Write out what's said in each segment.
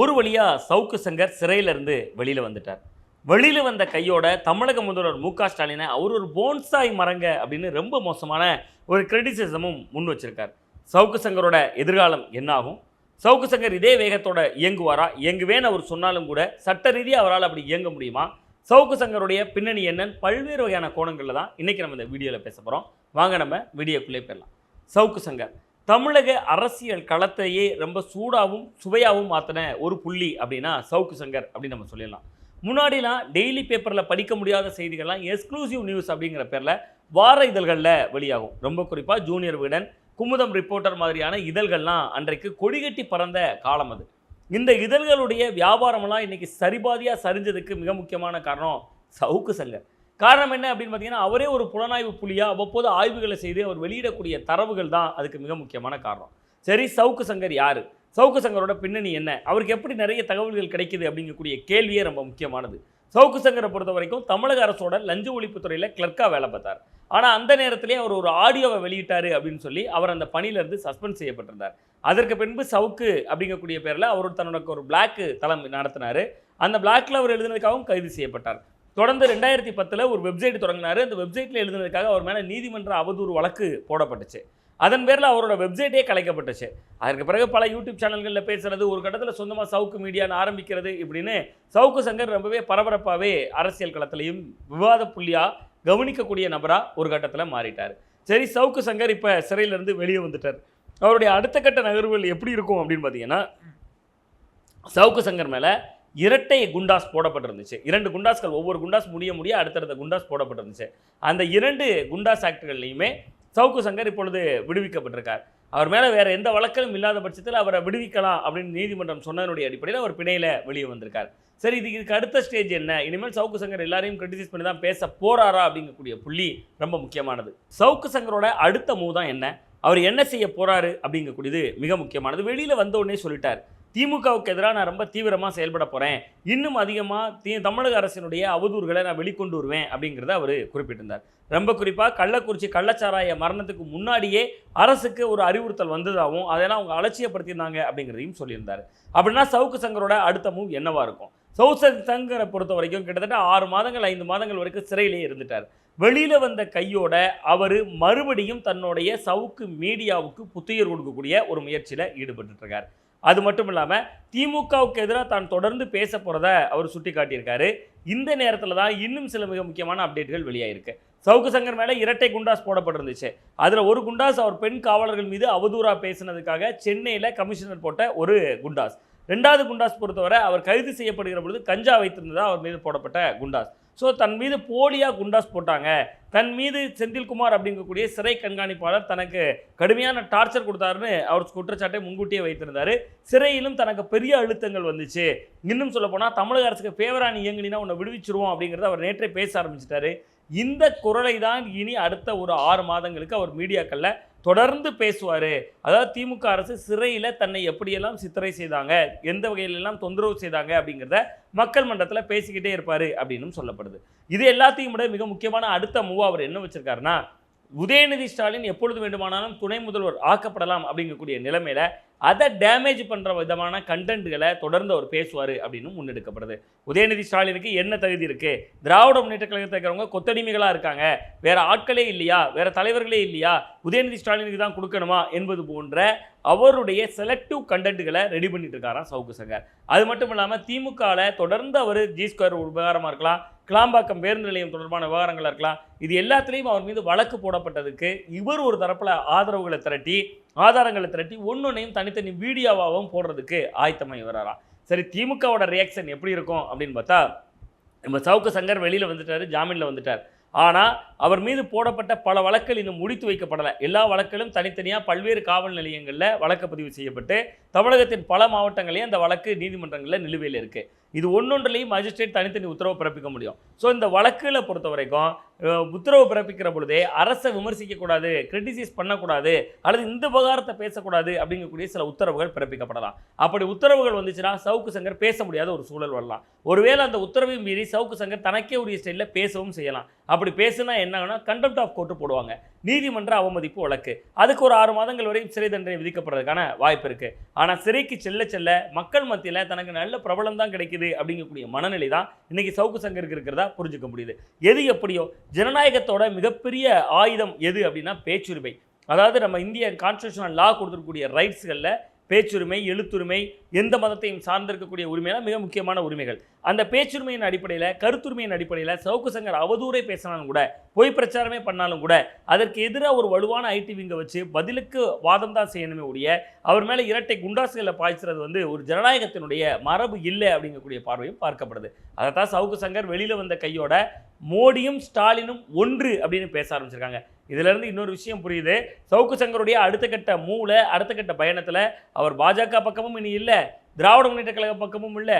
ஒரு வழியாக சவுக்கு சங்கர் சிறையிலேருந்து வெளியில் வந்துட்டார். வெளியில் வந்த கையோட தமிழக முதல்வர் மு க ஸ்டாலினை அவர் ஒரு போன்சாய் மரங்க அப்படின்னு ரொம்ப மோசமான ஒரு கிரிட்டிசிசமும் முன் வச்சிருக்கார். சவுக்கு சங்கரோட எதிர்காலம் என்னாகும் சவுக்கு சங்கர் இதே வேகத்தோட இயங்குவாரா? இயங்குவேன்னு அவர் சொன்னாலும் கூட சட்ட ரீதியாக அவரால் அப்படி இயங்க முடியுமா? சவுக்கு சங்கருடைய பின்னணி என்னன்னு பல்வேறு வகையான கோணங்களில் தான் இன்றைக்கி நம்ம இந்த வீடியோவில் பேச போகிறோம் வாங்க நம்ம வீடியோக்குள்ளே போயிடலாம். சவுக்கு சங்கர் தமிழக அரசியல் களத்தையே ரொம்ப சூடாகவும் சுவையாகவும் மாற்றின ஒரு புள்ளி அப்படின்னா சவுக்கு சங்கர் அப்படின்னு நம்ம சொல்லிடலாம். முன்னாடிலாம் டெய்லி பேப்பரில் படிக்க முடியாத செய்திகள்லாம் எக்ஸ்க்ளூசிவ் நியூஸ் அப்படிங்கிற பேரில் வார இதழ்களில் வெளியாகும். ரொம்ப குறிப்பாக ஜூனியர் விடன் குமுதம் ரிப்போர்ட்டர் மாதிரியான இதழ்கள்லாம் அன்றைக்கு கொடிகட்டி பறந்த காலம் அது. இந்த இதழ்களுடைய வியாபாரமெல்லாம் இன்றைக்கி சரிபாதியாக சரிஞ்சதுக்கு மிக முக்கியமான காரணம் சவுக்கு சங்கர். காரணம் என்ன அப்படின்னு பார்த்தீங்கன்னா அவரே ஒரு புலனாய்வு புலியாக அவ்வப்போது ஆய்வுகளை செய்து அவர் வெளியிடக்கூடிய தரவுகள் தான் அதுக்கு மிக முக்கியமான காரணம். சரி சவுக்கு சங்கர் யார்? சவுக்கு சங்கரோட பின்னணி என்ன? அவருக்கு எப்படி நிறைய தகவல்கள் கிடைக்குது அப்படிங்கக்கூடிய கேள்வியே ரொம்ப முக்கியமானது. சவுக்கு சங்கரை பொறுத்த வரைக்கும் தமிழக அரசோட லஞ்ச ஒழிப்புத்துறையில் கிளர்க்காக வேலை பார்த்தார். ஆனால் அந்த நேரத்திலே அவர் ஒரு ஆடியோவை வெளியிட்டார் அப்படின்னு சொல்லி அவர் அந்த பணியிலிருந்து சஸ்பெண்ட் செய்யப்பட்டிருந்தார். அதற்கு பின்பு சவுக்கு அப்படிங்கக்கூடிய பேரில் அவர் தன்னோட ஒரு பிளாக்கு தளம் நடத்தினார். அந்த பிளாக்ல அவர் எழுதினதுக்காகவும் கைது செய்யப்பட்டார். தொடர்ந்து ரெண்டாயிரத்தி பத்தில் ஒரு வெப்சைட் தொடங்கினார். அந்த வெப்சைட்டில் எழுதுனதுக்காக அவர் மேலே நீதிமன்ற அவதூறு வழக்கு போடப்பட்டுச்சு. அதன் பேரில் அவரோட வெப்சைட்டே கலைக்கப்பட்டுச்சு. அதற்கு பிறகு பல யூடியூப் சேனல்களில் பேசுறது ஒரு கட்டத்தில் சொந்தமாக சவுக்கு மீடியான்னு ஆரம்பிக்கிறது இப்படின்னு சவுக்கு சங்கர் ரொம்பவே பரபரப்பாகவே அரசியல் களத்திலையும் விவாத புள்ளியாக கவனிக்கக்கூடிய நபராக ஒரு கட்டத்தில் மாறிட்டார். சரி சவுக்கு சங்கர் இப்போ சிறையிலேருந்து வெளியே வந்துட்டார். அவருடைய அடுத்த கட்ட நகர்வுகள் எப்படி இருக்கும் அப்படின்னு பார்த்தீங்கன்னா சவுக்கு சங்கர் மேலே இரட்டை குண்டாஸ் போடப்பட்டிருந்துச்சு. இரண்டு குண்டாஸ்கள் ஒவ்வொரு குண்டாஸ் முடிய முடிய அடுத்தடுத்த குண்டாஸ் போடப்பட்டிருந்துச்சு. அந்த இரண்டு குண்டாஸ் ஆக்டுகள்லையுமே சவுக்கு சங்கர் இப்பொழுது விடுவிக்கப்பட்டிருக்கார். அவர் மேலே வேறு எந்த வழக்கிலும் இல்லாத பட்சத்தில் அவரை விடுவிக்கலாம் அப்படின்னு நீதிமன்றம் சொன்னதனுடைய அடிப்படையில் அவர் பிணையில் வெளியே வந்திருக்கார். சரி இதுக்கு இதுக்கு அடுத்த ஸ்டேஜ் என்ன? இனிமேல் சவுக்கு சங்கர் எல்லாரையும் கிரிட்டிசைஸ் பண்ணி தான் பேச போகிறாரா அப்படிங்கக்கூடிய புள்ளி ரொம்ப முக்கியமானது. சவுக்கு சங்கரோட அடுத்த மூவ் தான் என்ன? அவர் என்ன செய்ய போகிறாரு அப்படிங்கக்கூடியது மிக முக்கியமானது. வெளியில் வந்த உடனே சொல்லிட்டார். திமுகவுக்கு எதிராக நான் ரொம்ப தீவிரமாக செயல்பட போகிறேன் இன்னும் அதிகமாக தி தமிழக அரசினுடைய அவதூறுகளை நான் வெளிக்கொண்டு வருவேன் அப்படிங்கிறத அவர் குறிப்பிட்டிருந்தார். ரொம்ப குறிப்பாக கள்ளக்குறிச்சி கள்ளச்சாராய மரணத்துக்கு முன்னாடியே அரசுக்கு ஒரு அறிவுறுத்தல் வந்ததாகவும் அதெல்லாம் அவங்க அலட்சியப்படுத்தியிருந்தாங்க அப்படிங்கிறதையும் சொல்லியிருந்தார். அப்படின்னா சவுக்கு சங்கரோட அடுத்த மூவ் என்னவாக இருக்கும்? சவுசக் சங்கரை பொறுத்த வரைக்கும் கிட்டத்தட்ட ஆறு மாதங்கள் ஐந்து மாதங்கள் வரைக்கும் சிறையிலேயே இருந்துட்டார். வெளியில் வந்த கையோட அவர் மறுபடியும் தன்னுடைய சவுக்கு மீடியாவுக்கு புத்துயிர் கொடுக்கக்கூடிய ஒரு முயற்சியில் ஈடுபட்டுருக்கார் அது மட்டும் இல்லாமல் திமுகவுக்கு எதிராக தான் தொடர்ந்து பேச போகிறத அவர் சுட்டி காட்டியிருக்காரு இந்த நேரத்தில் தான் இன்னும் சில மிக முக்கியமான அப்டேட்கள் வெளியாயிருக்கு. சவுக்கு சங்கர் மேலே இரட்டை குண்டாஸ் போடப்பட்டிருந்துச்சு. அதில் ஒரு குண்டாஸ் அவர் பெண் காவலர்கள் மீது அவதூறாக பேசினதுக்காக சென்னையில் கமிஷனர் போட்ட ஒரு குண்டாஸ். ரெண்டாவது குண்டாஸ் பொறுத்தவரை அவர் கைது செய்யப்படுகிற பொழுது கஞ்சா வைத்திருந்ததா அவர் மீது போடப்பட்ட குண்டாஸ். ஸோ தன் மீது போலியாக குண்டாஸ் போட்டாங்க. தன் மீது செந்தில்குமார் அப்படிங்கக்கூடிய சிறை கண்காணிப்பாளர் தனக்கு கடுமையான டார்ச்சர் கொடுத்தாருன்னு அவர் குற்றச்சாட்டை முன்கூட்டியே வைத்திருந்தார். சிறையிலும் தனக்கு பெரிய அழுத்தங்கள் வந்துச்சு. இன்னும் சொல்லப்போனால் தமிழக அரசுக்கு ஃபேவராக நீ உன்னை விடுவிச்சிருவோம் அப்படிங்கிறத அவர் நேற்றே பேச ஆரம்பிச்சிட்டாரு. இந்த குரலை தான் இனி அடுத்த ஒரு ஆறு மாதங்களுக்கு அவர் மீடியாக்களில் தொடர்ந்து பேசுவார். அதாவது திமுக அரசு சிறையில் தன்னை எப்படியெல்லாம் சித்திரை செய்தாங்க எந்த வகையிலெல்லாம் தொந்தரவு செய்தாங்க அப்படிங்கிறத மக்கள் மன்றத்தில் பேசிக்கிட்டே இருப்பார் அப்படின்னும் சொல்லப்படுது. இது எல்லாத்தையும் விட மிக முக்கியமான அடுத்த மூவா அவர் என்ன வச்சுருக்காருன்னா உதயநிதி ஸ்டாலின் எப்பொழுது வேண்டுமானாலும் துணை முதல்வர் ஆக்கப்படலாம் அப்படிங்கக்கூடிய நிலைமையில அதை டேமேஜ் பண்ணுற விதமான கண்டென்ட்களை தொடர்ந்து அவர் பேசுவார் அப்படின்னு முன்னெடுக்கப்படுது. உதயநிதி ஸ்டாலினுக்கு என்ன தகுதி இருக்குது திராவிட முன்னேற்ற கழகத்தில் இருக்கிறவங்க கொத்தடிமைகளாக இருக்காங்க. வேறு ஆட்களே இல்லையா? வேறு தலைவர்களே இல்லையா? உதயநிதி ஸ்டாலினுக்கு தான் கொடுக்கணுமா என்பது போன்ற அவருடைய செலக்டிவ் கண்டென்ட்டுகளை ரெடி பண்ணிட்டு இருக்காராம் சவுக்கு சங்கர். அது மட்டும் இல்லாமல் திமுகவில் தொடர்ந்து அவர் ஜி ஸ்கொயர் விவகாரமாக இருக்கலாம். கிளாம்பாக்கம் பேருந்து நிலையம் தொடர்பான விவகாரங்களாக இருக்கலாம். இது எல்லாத்துலேயும் அவர் மீது வழக்கு போடப்பட்டதுக்கு இவர் ஒரு தரப்பில் ஆதரவுகளை திரட்டி ஆதாரங்களை திரட்டி ஒன்னொன்னையும் தனித்தனி வீடியோவாகவும் போடுறதுக்கு ஆயத்தமாகி வராராம் சரி திமுகவோட ரியாக்ஷன் எப்படி இருக்கும் அப்படின்னு பார்த்தா நம்ம சவுக்கு சங்கர் வெளியில் வந்துட்டார் ஜாமீனில் வந்துட்டார். ஆனால் அவர் மீது போடப்பட்ட பல வழக்குகள் இன்னும் முடித்து வைக்கப்படலை. எல்லா வழக்குகளும் தனித்தனியாக பல்வேறு காவல் நிலையங்களில் வழக்கு பதிவு செய்யப்பட்டு தமிழகத்தின் பல மாவட்டங்களையும் அந்த வழக்கு நீதிமன்றங்களில் நிலுவையில் இருக்குது இது ஒன்றொன்றிலையும் மஜிஸ்ட்ரேட் தனித்தனி உத்தரவு பிறப்பிக்க முடியும். ஸோ இந்த வழக்கில் பொறுத்த வரைக்கும் உத்தரவு பிறப்பிக்கிற பொழுதே அரசை விமர்சிக்கக்கூடாது கிரிட்டிசைஸ் பண்ணக்கூடாது அல்லது இந்த விவகாரத்தை பேசக்கூடாது அப்படிங்கக்கூடிய சில உத்தரவுகள் பிறப்பிக்கப்படலாம். அப்படி உத்தரவுகள் வந்துச்சுன்னா சவுக்கு சங்கர் பேச முடியாத ஒரு சூழல் வரலாம். ஒருவேளை அந்த உத்தரவை மீறி சவுக்கு சங்கர் தனக்கே உரிய ஸ்டைலில் பேசவும் செய்யலாம். அப்படி பேசுனா என்ன கண்டெம்ட் ஆஃப் கோர்ட்டு போடுவாங்க. நீதிமன்ற அவமதிப்பு வழக்கு. அதுக்கு ஒரு ஆறு மாதங்கள் வரை சிறை தண்டனை விதிக்கப்படுறதுக்கான வாய்ப்பு இருக்குது ஆனால் சிறைக்கு செல்ல செல்ல மக்கள் மத்தியில் தனக்கு நல்ல பிரபலம் தான் கிடைக்குது அப்படிங்கக்கூடிய மனநிலை தான் இன்றைக்கி சவுக்கு சங்கருக்கு இருக்கிறதா புரிஞ்சுக்க முடியுது. எது எப்படியோ ஜனநாயகத்தோட மிகப்பெரிய ஆயுதம் எது அப்படின்னா பேச்சுரிமை. அதாவது நம்ம இந்திய கான்ஸ்டியூஷனல் லா கொடுத்துருக்கக்கூடிய ரைட்ஸ்களில் பேச்சுரிமை எழுத்துரிமை எந்த மதத்தையும் சார்ந்திருக்கக்கூடிய உரிமையெல்லாம் மிக முக்கியமான உரிமைகள். அந்த பேச்சுரிமையின் அடிப்படையில் கருத்துரிமையின் அடிப்படையில் சவுக்கு சங்கர் அவதூறை பேசினாலும் கூட பொய் பிரச்சாரமே பண்ணாலும் கூட அதற்கு எதிராக ஒரு வலுவான ஐடி விங்கை வச்சு பதிலுக்கு வாதம் தான் செய்யணுமே உடைய அவர் மேலே இரட்டை குண்டாசுகளை பாய்ச்சுறது வந்து ஒரு ஜனநாயகத்தினுடைய மரபு இல்லை அப்படிங்கக்கூடிய பார்வையும் பார்க்கப்படுது. அதைத்தான் சவுக்கு சங்கர் வெளியில் வந்த கையோட மோடியும் ஸ்டாலினும் ஒன்று அப்படின்னு பேச ஆரம்பிச்சிருக்காங்க. இதிலிருந்து இன்னொரு விஷயம் புரியுது. சவுக்கு சங்கருடைய அடுத்த கட்ட மூளை அடுத்த கட்ட பயணத்தில் அவர் பாஜக பக்கமும் இனி இல்லை திராவிட முன்னேற்ற கழக பக்கமும் இல்லை.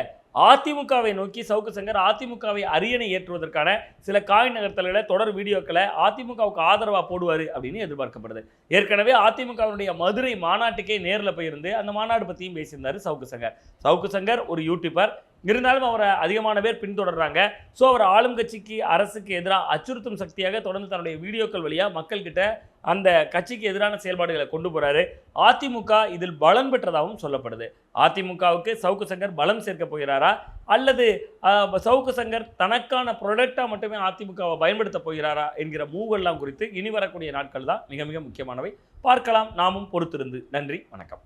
அதிமுகவை நோக்கி சவுக்கு சங்கர் அதிமுகவை அரியணை ஏற்றுவதற்கான சில காய் நகர்த்தல்களை தொடர் வீடியோக்களை அதிமுகவுக்கு ஆதரவாக போடுவார் அப்படின்னு எதிர்பார்க்கப்படுது. ஏற்கனவே அதிமுகவினுடைய மதுரை மாநாட்டுக்கே நேரில் போயிருந்து அந்த மாநாடு பற்றியும் பேசியிருந்தார் சவுக்கு சங்கர். சவுக்கு சங்கர் ஒரு யூடியூபர் இருந்தாலும் அவரை அதிகமான பேர் பின்தொடர்றாங்க. ஸோ அவர் ஆளும் கட்சிக்கு அரசுக்கு எதிராக அச்சுறுத்தும் சக்தியாக தொடர்ந்து தன்னுடைய வீடியோக்கள் வழியாக மக்கள்கிட்ட அந்த கட்சிக்கு எதிரான செயல்பாடுகளை கொண்டு போகிறாரு அதிமுக இதில் பலம் பெற்றதாகவும் சொல்லப்படுது. அதிமுகவுக்கு சவுக்கு சங்கர் பலம் சேர்க்க போகிறாரா? அல்லது சவுக்கு சங்கர் தனக்கான ப்ரொடக்டாக மட்டுமே அதிமுகவை பயன்படுத்த போகிறாரா? என்கிற மூவெல்லாம் குறித்து இனி வரக்கூடிய நாட்கள் தான் மிக மிக முக்கியமானவை. பார்க்கலாம். நாமும் பொறுத்திருந்து. நன்றி. வணக்கம்.